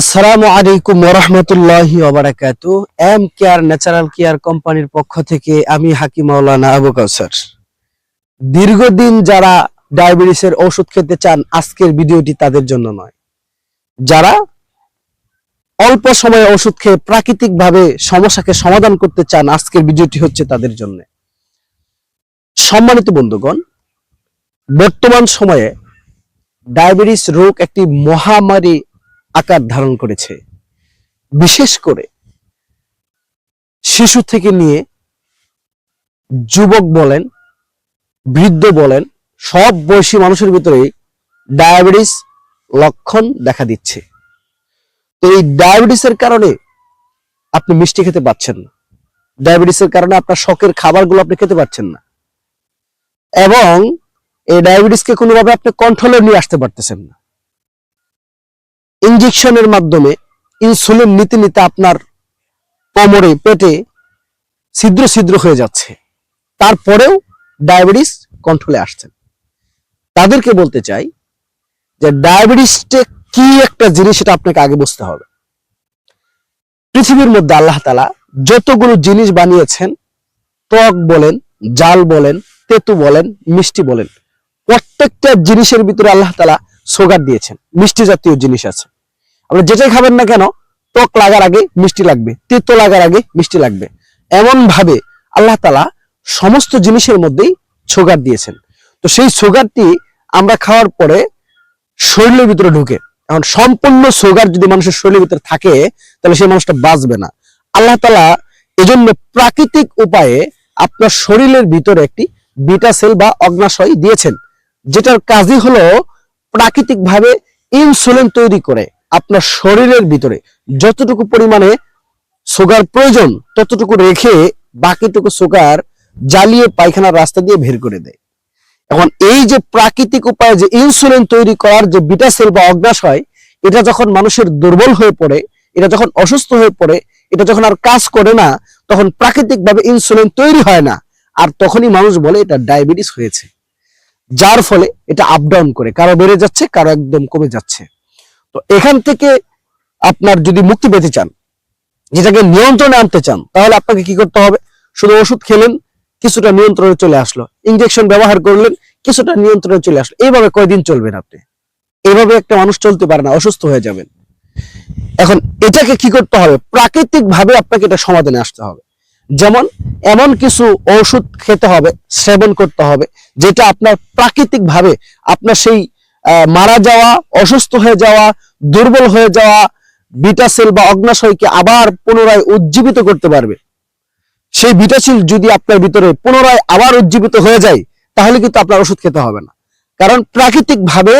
আসসালামু আলাইকুম ওরহমতুল্লাহি ওবারাকাতু। এম কেয়ার ন্যাচারাল কেয়ার কোম্পানির পক্ষ থেকে আমি হাকিম মাওলানা আবু কাউসার। দীর্ঘদিন যারা ডায়াবেটিসের ওষুধ খেতে চান, আজকের ভিডিওটি তাদের জন্য নয়। যারা অল্প সময়ে ওষুধ খেয়ে প্রাকৃতিক ভাবে সমস্যাকে সমাধান করতে চান, আজকের ভিডিওটি হচ্ছে তাদের জন্য। সম্মানিত বন্ধুগণ, বর্তমান সময়ে ডায়াবেটিস রোগ একটি মহামারী আকার ধারণ করেছে। বিশেষ করে শিশু থেকে নিয়ে যুবক বলেন, বৃদ্ধ বলেন, সব বয়সী মানুষের ভিতরে ডায়াবেটিস লক্ষণ দেখা দিচ্ছে। তো এই ডায়াবেটিসের কারণে আপনি মিষ্টি খেতে পাচ্ছেন না। ডায়াবেটিসের কারণে আপনার শখের খাবারগুলো আপনি খেতে পাচ্ছেন না। এবং এই ডায়াবেটিসকে কোনোভাবে আপনি কন্ট্রোলে নিয়ে আসতে পারতেছেন না। ইনজেকশনের মাধ্যমে ইনসুলিন নিতে নিতে আপনার কোমরে, পেটে ছিদ্র ছিদ্র হয়ে যাচ্ছে। তারপরেও ডায়াবেটিস কন্ট্রোলে আসছেন তাদেরকে বলতে চাই যে ডায়াবেটিসটা কি একটা জিনিস সেটা আপনাকে আগে বুঝতে হবে। পৃথিবীর মধ্যে আল্লাহ তালা যতগুলো জিনিস বানিয়েছেন টক বলেন, জাল বলেন, তেতু বলেন, মিষ্টি বলেন, প্রত্যেকটা জিনিসের ভিতরে আল্লাহ তালা সুগার দিয়েছেন। মিষ্টি জাতীয় জিনিস আছে। আপনি যেটাই খাবেন না কেন টক লাগার আগে মিষ্টি লাগবে, তেতো লাগার আগে মিষ্টি লাগবে। এমন ভাবে আল্লাহ তালা সমস্ত জিনিসের মধ্যেই সুগার দিয়েছেন। তো সেই সুগারটি আমরা খাওয়ার পরে শরীরের ভিতরে ঢুকে, এখন সম্পূর্ণ সুগার যদি মানুষের শরীরের ভিতরে থাকে, তাহলে সেই মানুষটা বাঁচবে না। আল্লাহ তালা এজন্য প্রাকৃতিক উপায়ে আপনার শরীরের ভিতরে একটি বিটা সেল বা অগ্নাশয় দিয়েছেন, যেটার কাজই হলো প্রাকৃতিক ভাবে ইনসুলিন তৈরি করে। আপনার শরীরের ভিতরে যতটুকু পরিমাণে সুগার প্রয়োজন, ততটুকু রেখে বাকিটুকু সুগার জ্বালিয়ে পায়খানার রাস্তা দিয়ে বের করে দেয়। এখন এই যে প্রাকৃতিক উপায়ে যে ইনসুলিন তৈরি করার যে বিটা সেল বা অগ্নাশয় এটা যখন মানুষের দুর্বল হয়ে পড়ে, এটা যখন অসুস্থ হয়ে পড়ে, এটা যখন আর কাজ করে না, তখন প্রাকৃতিকভাবে ইনসুলিন তৈরি হয় না, আর তখনই মানুষ বলে এটা ডায়াবেটিস হয়েছে। যার ফলে এটা আপ ডাউন করে, কারও বেড়ে যাচ্ছে, কারও একদম কমে যাচ্ছে। তো এখান থেকে আপনার যদি মুক্তি পেতে চান, যেটাকে নিয়ন্ত্রণে আনতে চান, তাহলে আপনাকে কি করতে হবে? শুধু ওষুধ খেলেন, কিছুটা নিয়ন্ত্রণে চলে আসলো। ইঞ্জেকশন ব্যবহার করলেন, কিছুটা নিয়ন্ত্রণে চলে আসলো। এইভাবে কয়দিন চলবেন আপনি? এইভাবে একটা মানুষ চলতে পারে না, অসুস্থ হয়ে যাবেন। এখন এটাকে কি করতে হবে? প্রাকৃতিক ভাবে আপনাকে এটা সমাধানে আসতে হবে। যেমন এমন কিছু ওষুধ খেতে হবে, সেবন করতে হবে, যেটা আপনার প্রাকৃতিক ভাবে আপনার সেই মারা যাওয়া, অসুস্থ হয়ে যাওয়া, দুর্বল হয়ে যাওয়া, বিটা সেল বা অগ্নাশয়কে আবার পুনরায় উজ্জীবিত করতে পারবে। সেই বিটা সেল যদি আপনার ভিতরে পুনরায় আবার উজ্জীবিত হয়ে যায়, তাহলে কিন্তু আপনার ওষুধ খেতে হবে না। কারণ প্রাকৃতিক ভাবে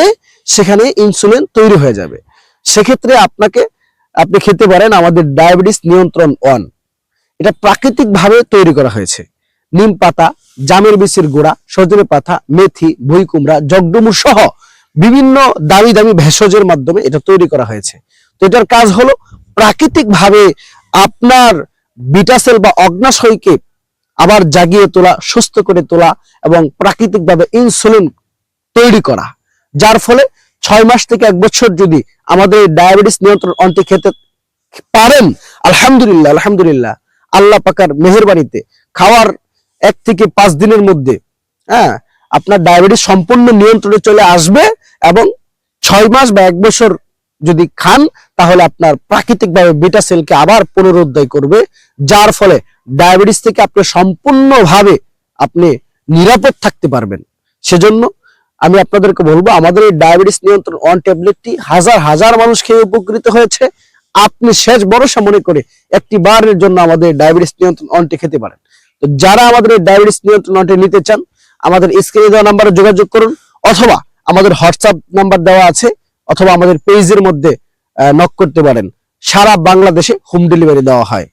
সেখানে ইনসুলিন তৈরি হয়ে যাবে। সেক্ষেত্রে আপনাকে, আপনি খেতে পারেন আমাদের ডায়াবেটিস নিয়ন্ত্রণ ওয়ান। এটা প্রাকৃতিক ভাবে তৈরি করা হয়েছে। নিম পাতা, জামের বিচির গুঁড়া, সজনে পাতা, মেথি, ভুই কুমড়া, জগডমুর সহ বিভিন্ন দামি দামি ভেষজের মাধ্যমে এটা তৈরি করা হয়েছে। তো এটার কাজ হলো প্রাকৃতিক ভাবে আপনার বিটাসেল বা অগ্নাশয়কে আবার জাগিয়ে তোলা, সুস্থ করে তোলা এবং প্রাকৃতিক ভাবে ইনসুলিন তৈরি করা। যার ফলে ছয় মাস থেকে এক বছর যদি আমাদের ডায়াবেটিস নিয়ন্ত্রণ অন্তে খেতে পারেন, আলহামদুলিল্লাহ আলহামদুলিল্লাহ, আল্লাহ পাকার মেহেরবানিতে খাওয়ার এক থেকে পাঁচ দিনের মধ্যে হ্যাঁ আপনার ডায়াবেটিস সম্পূর্ণ নিয়ন্ত্রণে চলে আসবে এবং ছয় মাস বা এক বছর যদি খান, তাহলে আপনার প্রাকৃতিকভাবে বিটা সেলকে আবার পুনরুদ্ধার করবে, যার ফলে ডায়াবেটিস থেকে আপনি সম্পূর্ণভাবে আপনি নিরাপদ থাকতে পারবেন। সেজন্য আমি আপনাদেরকে বলব, আমাদের এই ডায়াবেটিস নিয়ন্ত্রণ অন ট্যাবলেটটি হাজার হাজার মানুষ খেয়ে উপকৃত হয়েছে। আপনি শেষ ভরসা মনে করে একটি বারের জন্য আমাদের ডায়াবেটিস নিয়ন্ত্রণ অনটি খেতে পারেন। তো যারা আমাদের ডায়াবেটিস নিয়ন্ত্রণ অনটি নিতে চান আমাদের স্ক্রিনে দেওয়া নাম্বারে যোগাযোগ করুন, অথবা আমাদের হোয়াটসঅ্যাপ নাম্বার দেওয়া আছে, অথবা আমাদের পেজের মধ্যে নক করতে পারেন। সারা বাংলাদেশে হোম ডেলিভারি দেওয়া হয়।